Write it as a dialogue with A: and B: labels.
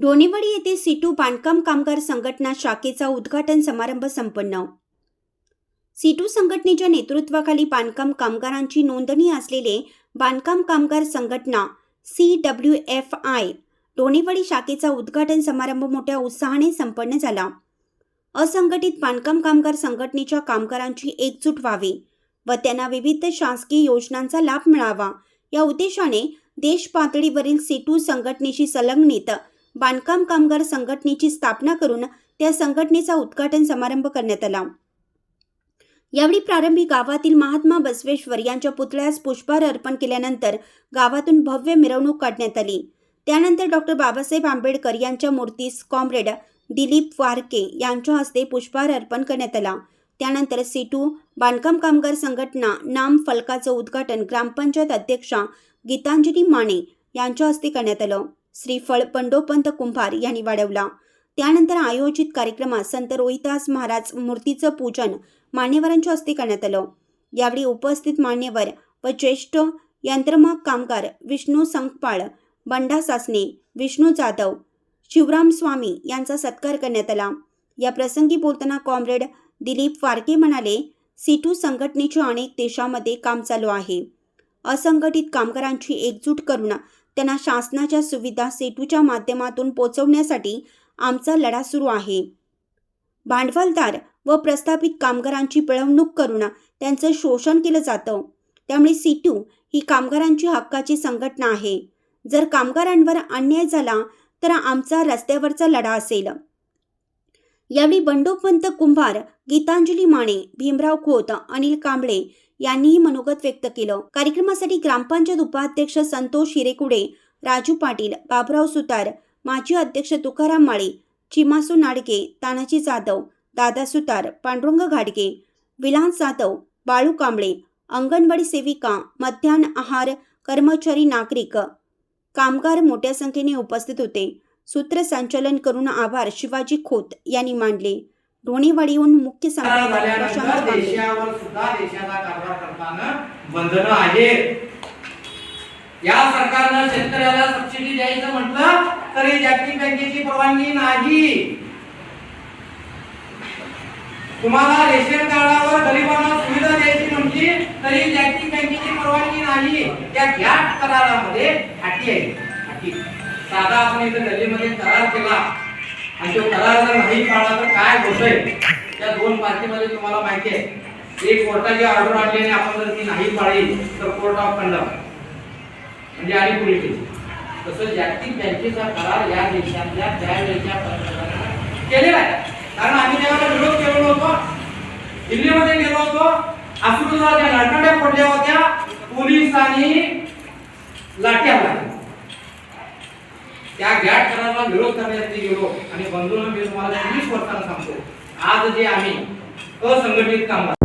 A: डोनीवडी येथे सीटू बांधकाम कामगार संघटना शाखेचा उद्घाटन समारंभ संपन्न. सीटू संघटनेच्या नेतृत्वाखाली बांधकाम कामगारांची नोंदणी असलेले बांधकाम कामगार संघटना C W F I Donivadi शाखेचा उद्घाटन समारंभ मोठ्या उत्साहाने संपन्न झाला. असंघटित बांधकाम कामगार संघटनेच्या कामगारांची एकजूट व्हावी व त्यांना विविध शासकीय योजनांचा लाभ मिळावा या उद्देशाने देश पातळीवरील सीटू संघटनेशी संलग्नित बांधकाम कामगार संघटनेची स्थापना करून त्या संघटनेचा उद्घाटन समारंभ करण्यात आला. यावेळी प्रारंभी गावातील महात्मा बसवेश्वर यांच्या पुतळ्यास पुष्पहार अर्पण केल्यानंतर गावातून भव्य मिरवणूक काढण्यात आली. त्यानंतर डॉक्टर बाबासाहेब आंबेडकर यांच्या मूर्तीस कॉम्रेड दिलीप वारके यांच्या हस्ते पुष्पहार अर्पण करण्यात आला. त्यानंतर सीटू बांधकाम कामगार संघटना नाम फलकाचं उद्घाटन ग्रामपंचायत अध्यक्षा गीतांजली माने यांच्या हस्ते करण्यात आलं. श्रीफळ पंडोपंत कुंभार यांनी वाढवला. त्यानंतर आयोजित कार्यक्रमात संत रोहितास महाराज मूर्तीचं पूजन मान्यवरांच्या हस्ते करण्यात आलं. यावेळी उपस्थित मान्यवर व ज्येष्ठ यंत्रमाग कामगार विष्णू संकपाळ बंडा सासने विष्णू जाधव शिवराम स्वामी यांचा सत्कार करण्यात आला. या प्रसंगी बोलताना कॉम्रेड दिलीप वारके म्हणाले सीटू संघटनेच्या अनेक देशामध्ये काम चालू आहे. असंघटित कामगारांची एकजूट करून त्यांना शासनाच्या सुविधा सेतूच्या माध्यमातून पोचवण्यासाठी आमचा लढा सुरू आहे. भांडवलदार व प्रस्थापित कामगारांची पिळवणूक करून त्यांचं शोषण केलं जातं. त्यामुळे सीटू ही कामगारांची हक्काची संघटना आहे. जर कामगारांवर अन्याय झाला तर आमचा रस्त्यावरचा लढा असेल. यावेळी बंडोपंत कुंभार गीतांजली माने भीमराव खोत अनिल कांबळे यांनीही मनोगत व्यक्त केलं. कार्यक्रमासाठी ग्रामपंचायत उपाध्यक्ष संतोष हिरेकुडे राजू पाटील बाबुराव सुतार माजी अध्यक्ष तुकाराम माळे चिमासू नाडके तानाजी जाधव दादा सुतार पांडुरंग घाटगे विलास जाधव बाळू कांबळे अंगणवाडी सेविका मध्यान्ह आहार कर्मचारी नागरिक कामगार मोठ्या संख्येने उपस्थित होते. सूत्रसंचालन करून आभार शिवाजी खोत यांनी मांडले ढोणेवाडीहून मुख्य
B: बंधनं आहेत. या सरकारनं शेतकऱ्याला सबसिडी द्यायचं म्हटलं तरी जागतिक बँकेची परवानगी नाही. तुम्हाला रेशन कार्डावर गरिबांना सुविधा द्यायची म्हटली तरी जागतिक बँकेची परवानगी नाही. त्या करारामध्ये अटी आहे. अटी दादा आपण इथं गल्लीमध्ये करार केला. आणि तो करार जर नाही पाळला तर काय होतंय? त्या दोन पार्टीमध्ये तुम्हाला माहिती आहे. एक कोर्टाची ऑर्डर आणली आणि आपण जर ती नाही पाळली तर कोर्ट ऑफ कंडम म्हणजे आणि पुढे तसं जागतिक बँकेचा करार या देशातल्या त्यावेळेच्या पंतप्रधानांनी केलेला आहे. कारण आम्ही त्यावेळेला विरोध केलेलो होतो दिल्लीमध्ये गेलो होतो. अश्रूचा त्या लाटाड्या पडल्या होत्या. पोलिसांनी लाट्या मारल्या. त्या गॅट कराराला विरोध करण्यासाठी गेलो आणि बंधूंना मी तुम्हाला वीस वर्षांना सांगतो. आज जे आम्ही असंघटित कामगार